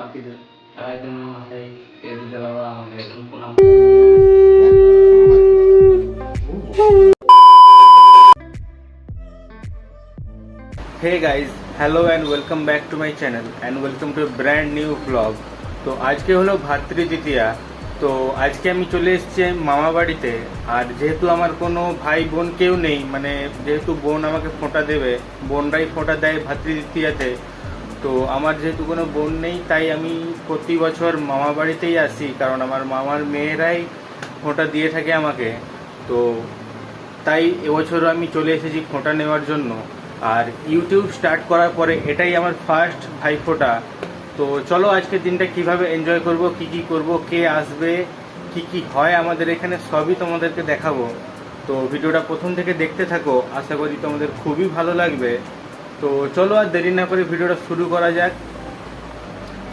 একজন এই এদের দেওয়া আমাকে একদম প্রণাম Hey guys, hello and welcome back to my channel and welcome to a brand new তো আজকে হলো ভাতৃ তৃতীয়া তো আজকে আমি চলে এসেছি মামা বাড়িতে। আর যেহেতু আমার কোনো ভাই বোন কেউ নেই মানে যেহেতু বোন আমাকে ফোঁটা দেবে বোনরাই ফোঁটা দেয় ভাতৃ তৃতীয়াতে তো আমার যেহেতু কোনো বোন নেই, তাই আমি প্রতি বছর মামা বাড়িতেই আসি, কারণ আমার মামার মেয়েরাই ফোঁটা দিয়ে থাকে আমাকে। তো তাই এবছরও আমি চলে এসেছি ফোঁটা নেওয়ার জন্য। আর ইউটিউব স্টার্ট করার পরে এটাই আমার ফার্স্ট ভাইফোঁটা। তো চলো আজকের দিনটা কীভাবে এনজয় করব, কি কি করব, কে আসবে, কি কি হয় আমাদের এখানে সবই তোমাদেরকে দেখাবো। তো ভিডিওটা প্রথম থেকে দেখতে থাকো, আশা করি তোমাদের খুবই ভালো লাগবে। তো চলো আর দেরি না করে ভিডিওটা শুরু করা যাক।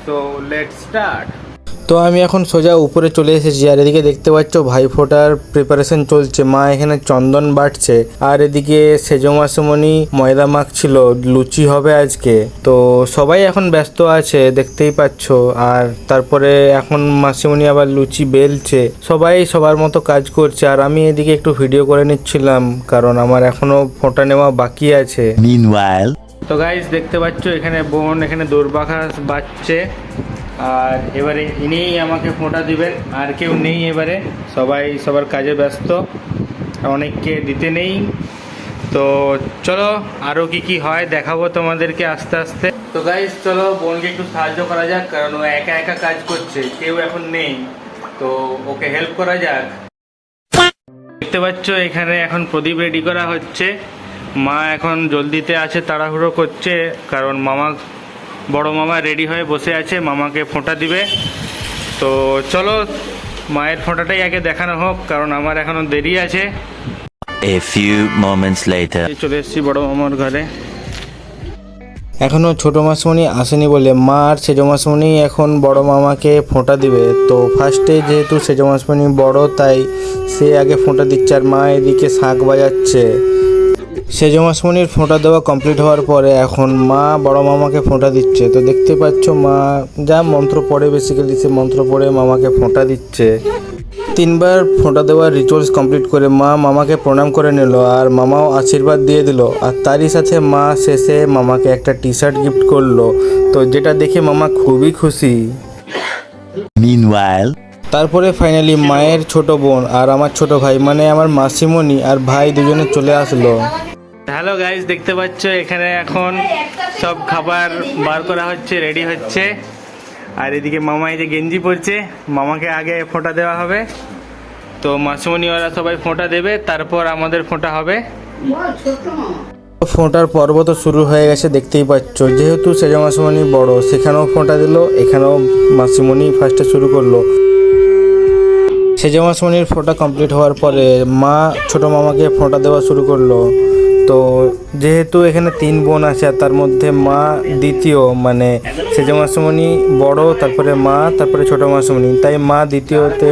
তো লেট স্টার্ট তো আমি এখন সোজা উপরে চলে এসেছি আর এদিকে দেখতে পাচ্ছ ভাইফোঁটার প্রিপারেশন চলছে। মা এখানে চন্দন বাটছে আর এদিকে সেজো মাসুমণি ময়দা মাখছিল লুচি হবে আজকে। তো সবাই এখন ব্যস্ত আছে দেখতেই পাচ্ছ। আর তারপরে এখন মাসিমণি আবার লুচি বেলছে সবাই সবার মতো কাজ করছে। আর আমি এদিকে একটু ভিডিও করে নিচ্ছিলাম কারণ আমার এখনও ফোঁটা নেওয়া বাকি আছে। তো গাইজ দেখতে পাচ্ছ এখানে বোন এখানে দৌড়বাঘা বাজছে। আর এবারে ইনিই আমাকে ফোঁটা দিবেন। আর কেউ নেই এবারে। সবাই সবার কাজে ব্যস্ত। অনেককে দিতে নেই। তো চলো আরও কি কি হয় দেখাবো তোমাদেরকে আস্তে আস্তে। তো গাইজ চলো বোনকে একটু সাহায্য করা যাক, কারণ ও একা একা কাজ করছে, কেউ এখন নেই। তো ওকে হেল্প করা যাক। দেখতে পাচ্ছ, এখানে এখন প্রদীপ রেডি করা হচ্ছে। মা এখন জলদিতে আছে, তাড়াহুড়ো করছে, কারণ মামা বড় মামা রেডি হয়ে বসে আছে মামাকে ফোঁটা দিবে। তো চলো মায়ের ফোঁটাটাই আগে দেখানো হোক কারণ আমার এখনও দেরি আছে। A few moments later. চলে এসেছি বড় মামার ঘরে। এখনও ছোটো মাসমণি আসেনি বলে মা আর সেজো মাসমণি এখন বড় মামাকে ফোঁটা দিবে। তো ফার্স্টে যেহেতু সেজো মাসমণি বড় তাই সে আগে ফোঁটা দিচ্ছে আর মা এদিকে শাঁখ বাজাচ্ছে। সেজো মাসমণির ফোঁটা দেওয়া কমপ্লিট হওয়ার পরে এখন মা বড় মামাকে ফোঁটা দিচ্ছে। তো দেখতে পাচ্ছ মা যা মন্ত্র পড়ে বেসিক্যালি সে মন্ত্র পড়ে মামাকে ফোঁটা দিচ্ছে। তিনবার ফোঁটা দেওয়ার রিচুয়ালস কমপ্লিট করে মা মামাকে প্রণাম করে নিল আর মামাও আশীর্বাদ দিয়ে দিল। আর তারই সাথে মা শেষে মামাকে একটা টি শার্ট গিফট করল। তো যেটা দেখে মামা খুবই খুশি। Meanwhile, তারপরে ফাইনালি মায়ের ছোট বোন আর আমার ছোট ভাই মানে আমার মাসিমণি আর ভাই দুজনে চলে আসলো। হ্যালো গাইস দেখতে পাচ্ছ, এখানে এখন সব খাবার বার করা হচ্ছে রেডি হচ্ছে। আর এদিকে মামা এই যে গেঞ্জি পরছে, মামাকে আগে ফোঁটা দেওয়া হবে। তো মাসিমণি, ওরা সবাই ফোঁটা দেবে, তারপর আমাদের ফোঁটা হবে। ফোঁটার পর্ব তো শুরু হয়ে গেছে, দেখতেই পাচ্ছ। যেহেতু সেজা মাসিমণি বড়, সেখানেও ফোঁটা দিল, এখানেও মাসিমণি ফার্স্টে শুরু করল। সেজে মাসমণির ফোঁটা কমপ্লিট হওয়ার পরে মা, ছোট মামাকে ফোঁটা দেওয়া শুরু করল। তো যেহেতু এখানে তিন বোন আছে আর তার মধ্যে মা দ্বিতীয় মানে সেজে মাসমণি বড়, তারপরে মা, তারপরে ছোট মাসমণি, তাই মা দ্বিতীয়তে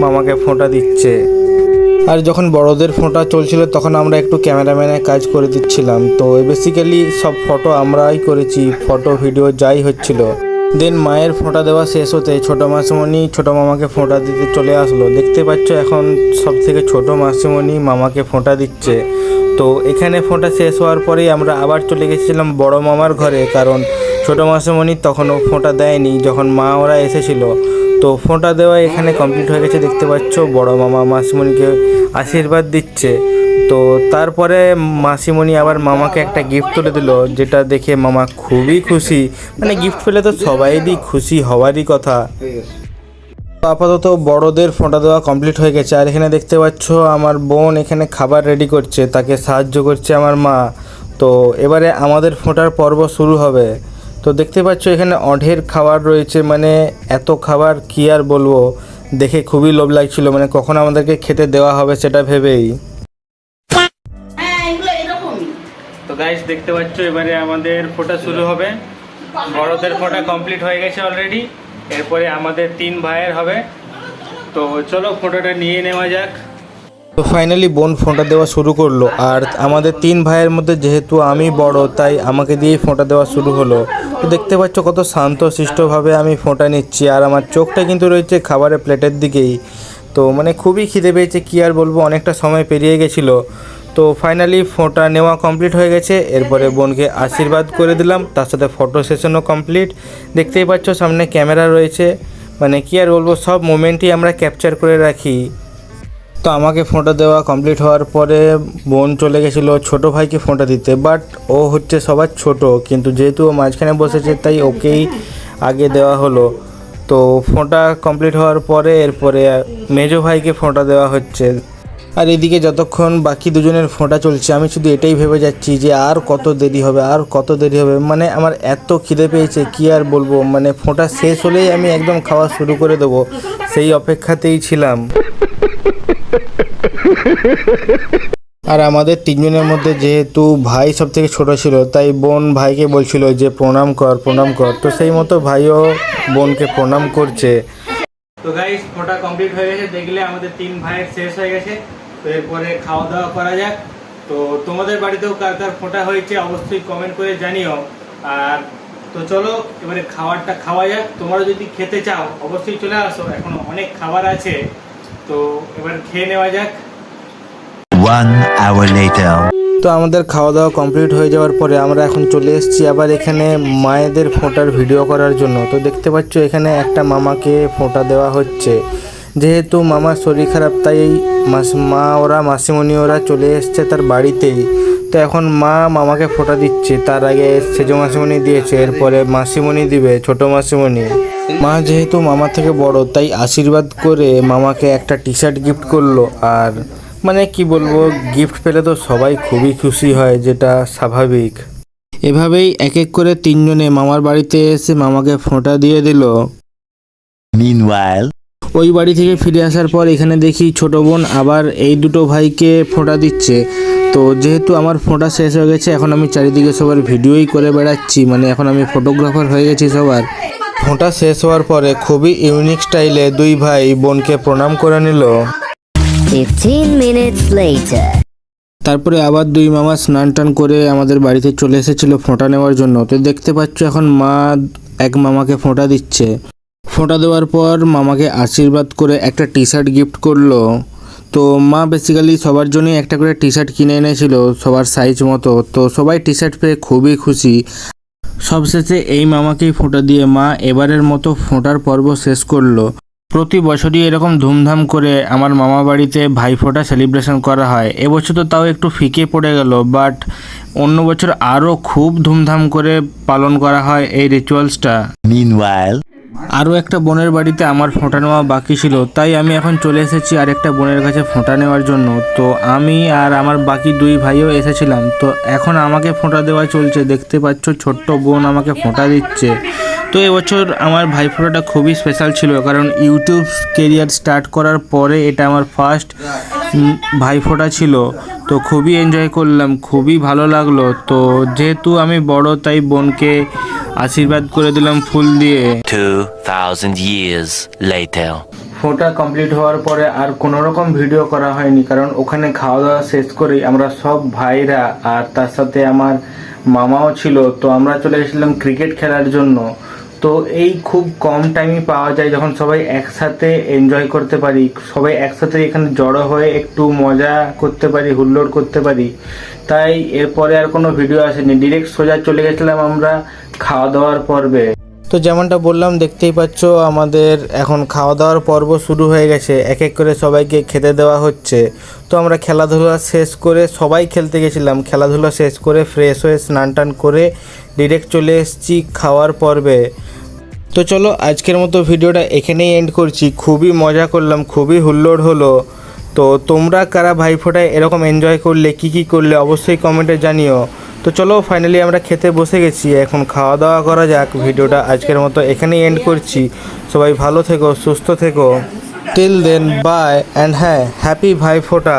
মামাকে ফোঁটা দিচ্ছে। আর যখন বড়দের ফোঁটা চলছিল তখন আমরা একটু ক্যামেরাম্যানের কাজ করে দিচ্ছিলাম। তো বেসিক্যালি সব ফটো আমরাই করেছি ফটো ভিডিও যাই হচ্ছিল। দেন মায়ের ফোঁটা দেওয়া শেষ হতে ছোটো মাসিমণি ছোটো মামাকে ফোঁটা দিতে চলে আসলো। দেখতে পাচ্ছ এখন সব থেকে ছোটো মাসিমণি মামাকে ফোঁটা দিচ্ছে। তো এখানে ফোঁটা শেষ হওয়ার পরেই আমরা আবার চলে গেছিলাম বড় মামার ঘরে, কারণ ছোটো মাসিমণি তখনও ফোঁটা দেয়নি যখন মা ওরা এসেছিল। তো ফোঁটা দেওয়া এখানে কমপ্লিট হয়ে গেছে। দেখতে পাচ্ছ বড় মামা মাসিমণিকে আশীর্বাদ দিচ্ছে। তো তারপরে মাসিমণি আবার মামাকে একটা গিফট তুলে দিল, যেটা দেখে মামা খুবই খুশি। মানে গিফট পেলে তো সবাইরই খুশি হওয়ারই কথা। আপাতত বড়দের ফোঁটা দেওয়া কমপ্লিট হয়ে গেছে। আর এখানে দেখতে পাচ্ছ, আমার বোন এখানে খাবার রেডি করছে, তাকে সাহায্য করছে আমার মা। তো এবারে আমাদের ফোঁটার পর্ব শুরু হবে। তো দেখতে পাচ্ছ, এখানে অঢের খাবার রয়েছে। মানে এত খাবার কি আর বলব? দেখে খুবই লোভ লাগছিল। মানে কখন আমাদেরকে খেতে দেওয়া হবে সেটা ভেবেই। গাইস দেখতে পাচ্ছ, এবারে আমাদের ফোঁটা শুরু হবে। বড়দের ফোঁটা কমপ্লিট হয়ে গেছে অলরেডি এরপরে আমাদের তিন ভাইয়ের হবে। তো চলো, ফোঁটাটা নিয়ে নেওয়া যাক। তো ফাইনালি বোন ফোনটা দেওয়া শুরু করল। আর আমাদের তিন ভাইয়ের মধ্যে যেহেতু আমি বড়, তাই আমাকে দিয়েই ফোনটা দেওয়া শুরু হলো। তো দেখতে পাচ্ছ কত শান্ত শিষ্টভাবে আমি ফোনটা নিচ্ছি। আর আমার চোখটা কিন্তু রয়েছে খাবারের প্লেটের দিকেই। তো মানে খুবই খিদে পেয়েছে, কী আর বলব, অনেকটা সময় পেরিয়ে গেছিল। তো ফাইনালি ফোনটা নেওয়া কমপ্লিট হয়ে গেছে। এরপরে বোনকে আশীর্বাদ করে দিলাম। তার সাথে ফটো সেশনও কমপ্লিট দেখতেই পাচ্ছ সামনে ক্যামেরা রয়েছে। মানে কি আর বলব, সব মোমেন্টই আমরা ক্যাপচার করে রাখি। তো আমাকে ফোনটা দেওয়া কমপ্লিট হওয়ার পরে বোন চলে গেছিল ছোট ভাইকে ফোনটা দিতে। বাট ও হচ্ছে সবার ছোট। কিন্তু যেহেতু ও মাঝখানে বসেছে, তাই ওকেই আগে দেওয়া হলো। তো ফোনটা কমপ্লিট হওয়ার পরে এরপরে মেজো ভাইকে ফোনটা দেওয়া হচ্ছে। আর এদিকে যতক্ষণ বাকি দুজনের ফোঁটা চলছে, আমি শুধু এটাই ভেবে যাচ্ছি যে আর কত দেরি হবে, আর কত দেরি হবে। মানে আমার এত খিদে পেয়েছে, কি আর বলব? মানে ফোঁটা শেষ হলেই আমি একদম খাওয়া শুরু করে দেবো। সেই অপেক্ষাতেই ছিলাম। আর আমাদের তিনজনের মধ্যে যেহেতু ভাই সব থেকে ছোটো ছিল, তাই বোন ভাইকে বলছিল যে, প্রণাম কর প্রণাম কর। তো সেই মতো ভাইও বোনকে প্রণাম করছে। তো গাইস ফোটা কমপ্লিট হয়ে গেছে। দেখলে আমাদের তিন ভাইয়ের শেষ হয়ে গেছে। তো এরপরে খাওয়া দাওয়া করা যাক। তো তোমাদের বাড়িতেও কার কার ফোঁটা হয়েছে অবশ্যই কমেন্ট করে জানিও। আর তো চলো এবারে খাবারটা খাওয়া যাক। তোমরা যদি খেতে চাও অবশ্যই চলে আসো। এখন অনেক খাবার আছে। তো এবার খেয়ে নেওয়া যাক। তো আমাদের খাওয়া দাওয়া কমপ্লিট হয়ে যাওয়ার পরে আমরা এখন চলে এসেছি আবার এখানে মায়েদের ফোঁটার ভিডিও করার জন্য। তো দেখতে পাচ্ছ এখানে একটা মামাকে ফোঁটা দেওয়া হচ্ছে। যেহেতু মামার শরীর খারাপ তাই মাস মা ওরা মাসিমণি ওরা চলে এসছে তার বাড়িতেই তো এখন মা মামাকে ফোঁটা দিচ্ছে। তার আগে সেজো মাসিমণি দিয়েছে এরপরে মাসিমণি দিবে ছোট মাসিমণি। মা যেহেতু মামা থেকে বড় তাই আশীর্বাদ করে মামাকে একটা টি শার্ট গিফট করল। আর মানে কি বলব গিফট পেলে তো সবাই খুবই খুশি হয় যেটা স্বাভাবিক। এভাবেই এক এক করে তিনজনে মামার বাড়িতে এসে মামাকে ফোঁটা দিয়ে দিল। Meanwhile, ওই বাড়ি থেকে ফিরে আসার পর এখানে দেখি ছোট বোন আবার এই দুটো ভাইকে ফোঁটা দিচ্ছে। তো যেহেতু আমার ফোঁটা শেষ হয়ে গেছে এখন আমি চারিদিকে সবার ভিডিওই করে বেড়াচ্ছি। মানে এখন আমি ফটোগ্রাফার হয়ে গেছি সবার। ফোঁটা শেষ হওয়ার পরে খুবই ইউনিক স্টাইলে দুই ভাই বোনকে প্রণাম করে নিল। 15 minutes later. তারপরে আবার দুই মামা স্নান টান করে আমাদের বাড়িতে চলে এসেছিল ফোঁটা নেওয়ার জন্য। তো দেখতে পাচ্ছ এখন মা এক মামাকে ফোঁটা দিচ্ছে। ফোঁটা দেওয়ার পর মামাকে আশীর্বাদ করে একটা টি শার্ট গিফট করল। তো মা বেসিক্যালি সবার জন্যই একটা করে টি শার্ট কিনে এনেছিল, সবার সাইজ মতো। তো সবাই টি শার্ট পেয়ে খুবই খুশি। সবশেষে এই মামাকেই ফোঁটা দিয়ে মা এবারের মতো ফোঁটার পর্ব শেষ করল। প্রতি বছরই এরকম ধুমধাম করে আমার মামা বাড়িতে ভাইফোঁটা সেলিব্রেশন করা হয়। এবছর তো তাও একটু ফিকে পড়ে গেল বাট অন্য বছর আরও খুব ধুমধাম করে পালন করা হয় এই রিচুয়ালসটা আরও একটা বোনের বাড়িতে আমার ফোঁটা নেওয়া বাকি ছিল, তাই আমি এখন চলে এসেছি আরেকটা বোনের কাছে ফোঁটা নেওয়ার জন্য। তো আমি আর আমার বাকি দুই ভাইও এসেছিলাম, তো এখন আমাকে ফোঁটা দেওয়া চলছে। দেখতে পাচ্ছ, ছোট্ট বোন আমাকে ফোঁটা দিচ্ছে। তো এবছর আমার ভাই ফোঁটাটা খুবই স্পেশাল ছিল, কারণ ইউটিউব কেরিয়ার স্টার্ট করার পরে এটা আমার ফার্স্ট ভাই ফোঁটা ছিল। তো খুবই এনজয় করলাম খুবই ভালো লাগল। তো যেহেতু আমি বড় তাই বোনকে আশীর্বাদ করে দিলাম ফুল দিয়ে। 2,000 years later. ফোটা কমপ্লিট হওয়ার পরে আর কোনো রকম ভিডিও করা হয়নি কারণ ওখানে খাওয়া দাওয়া শেষ করেই আমরা সব ভাইরা আর তার সাথে আমার মামাও ছিল। তো আমরা চলে এসেছিলাম ক্রিকেট খেলার জন্য। তো এই খুব কম টাইমই পাওয়া যায় যখন সবাই একসাথে এনজয় করতে পারি, সবাই একসাথে এখানে জড়ো হয়ে একটু মজা করতে পারি, হুল্লোড় করতে পারি। তাই এরপরে আর কোনো ভিডিও আসেনি। ডিরেক্ট সোজা চলে গেছিলাম আমরা খাওয়া দাওয়ার পর্বে। তো যেমনটা বললাম, দেখতেই পাচ্ছ আমাদের এখন খাওয়া দাওয়ার পর্ব শুরু হয়ে গেছে। এক এক করে সবাইকে খেতে দেওয়া হচ্ছে। তো আমরা খেলাধুলা শেষ করে সবাই খেলতে গেছিলাম। খেলাধুলা শেষ করে ফ্রেশ হয়ে স্নান টান করে ডিরেক্ট চলে এসেছি খাওয়ার পর্বে। তো চলো, আজকের মতো ভিডিওটা এখানেই এন্ড করছি। খুবই মজা করলাম, খুবই হুল্লোড় হলো। তো তোমরা কারা ভাইফোঁটায় এরকম এনজয় করলে, কি কি করলে, অবশ্যই কমেন্টে জানিও। তো চলো ফাইনালি আমরা খেতে বসে গেছি। এখন খাওয়া দাওয়া করা যাক। ভিডিওটা আজকের মতো এখানেই এন্ড করছি। সবাই ভালো থেকো, সুস্থ থেকো। টিল দেন বাই অ্যান্ড হ্যাঁ হ্যাপি ভাইফোঁটা।